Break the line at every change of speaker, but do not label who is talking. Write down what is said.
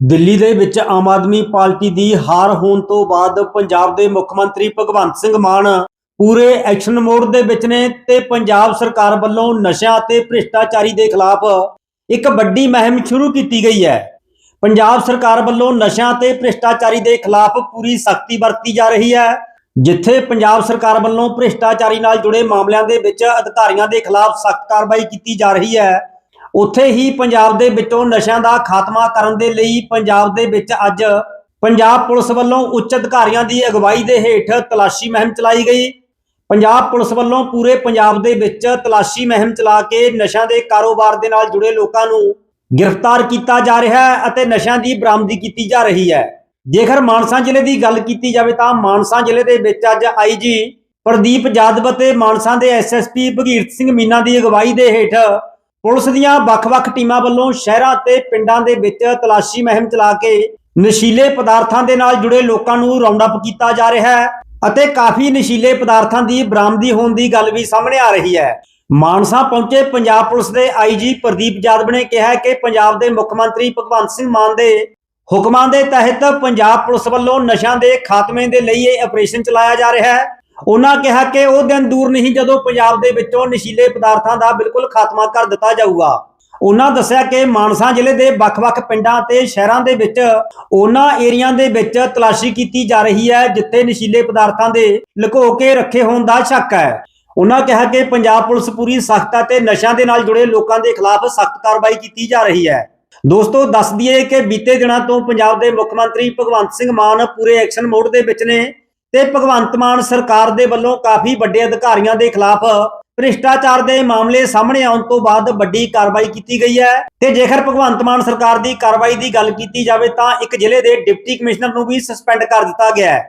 ਦਿੱਲੀ ਦੇ ਵਿੱਚ ਆਮ ਆਦਮੀ ਪਾਰਟੀ ਦੀ ਹਾਰ ਹੋਣ ਤੋਂ ਬਾਅਦ ਪੰਜਾਬ ਦੇ ਮੁੱਖ ਮੰਤਰੀ ਭਗਵੰਤ ਸਿੰਘ ਮਾਨ ਪੂਰੇ ਐਕਸ਼ਨ ਮੋਡ ਦੇ ਵਿੱਚ ਨੇ ਤੇ ਪੰਜਾਬ ਸਰਕਾਰ ਵੱਲੋਂ ਨਸ਼ਿਆਂ ਅਤੇ ਭ੍ਰਿਸ਼ਟਾਚਾਰੀ ਦੇ ਖਿਲਾਫ ਇੱਕ ਵੱਡੀ ਮੁਹਿੰਮ ਸ਼ੁਰੂ ਕੀਤੀ ਗਈ ਹੈ। ਪੰਜਾਬ ਸਰਕਾਰ ਵੱਲੋਂ ਨਸ਼ਿਆਂ ਤੇ ਭ੍ਰਿਸ਼ਟਾਚਾਰੀ ਦੇ ਖਿਲਾਫ ਪੂਰੀ ਸਖਤੀ ਵਰਤੀ ਜਾ ਰਹੀ ਹੈ, ਜਿੱਥੇ ਪੰਜਾਬ ਸਰਕਾਰ ਵੱਲੋਂ ਭ੍ਰਿਸ਼ਟਾਚਾਰੀ ਨਾਲ ਜੁੜੇ ਮਾਮਲਿਆਂ ਦੇ ਵਿੱਚ ਅਧਿਕਾਰੀਆਂ ਦੇ ਖਿਲਾਫ ਸਖਤ ਕਾਰਵਾਈ ਕੀਤੀ ਜਾ ਰਹੀ ਹੈ। ਉੱਥੇ ਹੀ ਪੰਜਾਬ ਦੇ ਵਿੱਚੋਂ ਨਸ਼ਿਆਂ ਦਾ ਖਾਤਮਾ ਕਰਨ ਦੇ ਲਈ ਪੰਜਾਬ ਦੇ ਵਿੱਚ ਅੱਜ ਪੰਜਾਬ ਪੁਲਿਸ ਵੱਲੋਂ ਉੱਚ ਅਧਿਕਾਰੀਆਂ ਦੀ ਅਗਵਾਈ ਦੇ ਹੇਠ ਤਲਾਸ਼ੀ ਮੁਹਿੰਮ ਚਲਾਈ ਗਈ। ਪੰਜਾਬ ਪੁਲਿਸ ਵੱਲੋਂ ਪੂਰੇ ਪੰਜਾਬ ਦੇ ਵਿੱਚ ਤਲਾਸ਼ੀ ਮੁਹਿੰਮ ਚਲਾ ਕੇ ਨਸ਼ਿਆਂ ਦੇ ਕਾਰੋਬਾਰ ਦੇ ਨਾਲ ਜੁੜੇ ਲੋਕਾਂ ਨੂੰ ਗ੍ਰਿਫਤਾਰ ਕੀਤਾ ਜਾ ਰਿਹਾ ਹੈ ਅਤੇ ਨਸ਼ਿਆਂ ਦੀ ਬਰਾਮਦੀ ਕੀਤੀ ਜਾ ਰਹੀ ਹੈ। ਜੇਕਰ ਮਾਨਸਾ ਜ਼ਿਲ੍ਹੇ ਦੀ ਗੱਲ ਕੀਤੀ ਜਾਵੇ ਤਾਂ ਮਾਨਸਾ ਜ਼ਿਲ੍ਹੇ ਦੇ ਵਿੱਚ ਅੱਜ ਆਈਜੀ ਪ੍ਰਦੀਪ ਜਾਦਵ ਅਤੇ ਮਾਨਸਾ ਦੇ ਐਸਐਸਪੀ ਭਗੀਰਤ ਸਿੰਘ ਮੀਨਾ ਦੀ ਅਗਵਾਈ ਦੇ ਹੇਠ ਪੁਲਿਸ ਦੀਆਂ ਵੱਖ-ਵੱਖ ਟੀਮਾਂ ਵੱਲੋਂ ਸ਼ਹਿਰਾਂ ਤੇ ਪਿੰਡਾਂ ਦੇ ਵਿੱਚ ਤਲਾਸ਼ੀ ਮੁਹਿੰਮ ਚਲਾ ਕੇ ਨਸ਼ੀਲੇ ਪਦਾਰਥਾਂ ਦੇ ਨਾਲ ਜੁੜੇ ਲੋਕਾਂ ਨੂੰ ਰਾਉਂਡ ਅਪ ਕੀਤਾ ਜਾ ਰਿਹਾ ਹੈ ਅਤੇ ਕਾਫੀ ਨਸ਼ੀਲੇ ਪਦਾਰਥਾਂ ਦੀ ਬਰਾਮਦੀ ਹੋਣ ਦੀ ਗੱਲ ਵੀ ਸਾਹਮਣੇ ਆ ਰਹੀ ਹੈ। ਮਾਨਸਾ ਪਹੁੰਚੇ ਪੰਜਾਬ ਪੁਲਿਸ ਦੇ ਆਈਜੀ ਪ੍ਰਦੀਪ ਜਾਦਵ ਨੇ ਕਿਹਾ ਕਿ ਪੰਜਾਬ ਦੇ ਮੁੱਖ ਮੰਤਰੀ ਭਗਵੰਤ ਸਿੰਘ ਮਾਨ ਦੇ ਹੁਕਮਾਂ ਦੇ ਤਹਿਤ ਪੰਜਾਬ ਪੁਲਿਸ ਵੱਲੋਂ ਨਸ਼ਿਆਂ ਦੇ ਖਾਤਮੇ ਦੇ ਲਈ ਇਹ ਆਪਰੇਸ਼ਨ ਚਲਾਇਆ ਜਾ ਰਿਹਾ ਹੈ। ਉਹਨਾਂ ਕਿਹਾ ਕਿ ਉਹ ਦਿਨ ਦੂਰ ਨਹੀਂ ਜਦੋਂ ਪੰਜਾਬ ਦੇ ਵਿੱਚੋਂ ਨਸ਼ੀਲੇ ਪਦਾਰਥਾਂ ਦਾ ਬਿਲਕੁਲ ਖਾਤਮਾ ਕਰ ਦਿੱਤਾ ਜਾਊਗਾ। ਉਹਨਾਂ ਦੱਸਿਆ ਕਿ ਮਾਨਸਾ ਜ਼ਿਲ੍ਹੇ ਦੇ ਵੱਖ-ਵੱਖ ਪਿੰਡਾਂ ਤੇ ਸ਼ਹਿਰਾਂ ਦੇ ਵਿੱਚ ਉਹਨਾਂ ਏਰੀਆਂ ਦੇ ਵਿੱਚ ਤਲਾਸ਼ੀ ਕੀਤੀ ਜਾ ਰਹੀ ਹੈ, ਜਿੱਥੇ ਨਸ਼ੀਲੇ ਪਦਾਰਥਾਂ ਦੇ ਲੁਕੋ ਕੇ ਰੱਖੇ ਹੋਣ ਦਾ ਸ਼ੱਕ ਹੈ। ਉਹਨਾਂ ਕਿਹਾ ਕਿ ਪੰਜਾਬ ਪੁਲਿਸ ਪੂਰੀ ਸਖਤ ਅਤੇ ਨਸ਼ਿਆਂ ਦੇ ਨਾਲ ਜੁੜੇ ਲੋਕਾਂ ਦੇ ਖਿਲਾਫ ਸਖਤ ਕਾਰਵਾਈ ਕੀਤੀ ਜਾ ਰਹੀ ਹੈ। ਦੋਸਤੋ, ਦੱਸ ਦਈਏ ਕਿ ਬੀਤੇ ਦਿਨਾਂ ਤੋਂ ਪੰਜਾਬ ਦੇ ਮੁੱਖ ਮੰਤਰੀ ਭਗਵੰਤ ਸਿੰਘ ਮਾਨ ਪੂਰੇ ਐਕਸ਼ਨ ਮੋਡ ਦੇ ਵਿੱਚ ਨੇ। ਤੇ ਭਗਵੰਤ ਮਾਨ ਸਰਕਾਰ ਦੇ ਵੱਲੋਂ ਕਾਫੀ ਵੱਡੇ ਅਧਿਕਾਰੀਆਂ ਦੇ ਖਿਲਾਫ ਭ੍ਰਿਸ਼ਟਾਚਾਰ ਦੇ ਮਾਮਲੇ ਸਾਹਮਣੇ ਆਉਣ ਤੋਂ ਬਾਅਦ ਵੱਡੀ ਕਾਰਵਾਈ ਕੀਤੀ ਗਈ ਹੈ। ਤੇ ਜੇਕਰ ਭਗਵੰਤ ਮਾਨ ਸਰਕਾਰ ਦੀ ਕਾਰਵਾਈ ਦੀ ਗੱਲ ਕੀਤੀ ਜਾਵੇ ਤਾਂ ਇੱਕ ਜ਼ਿਲ੍ਹੇ ਦੇ ਡਿਪਟੀ ਕਮਿਸ਼ਨਰ ਨੂੰ ਵੀ ਸਸਪੈਂਡ ਕਰ ਦਿੱਤਾ ਗਿਆ ਹੈ।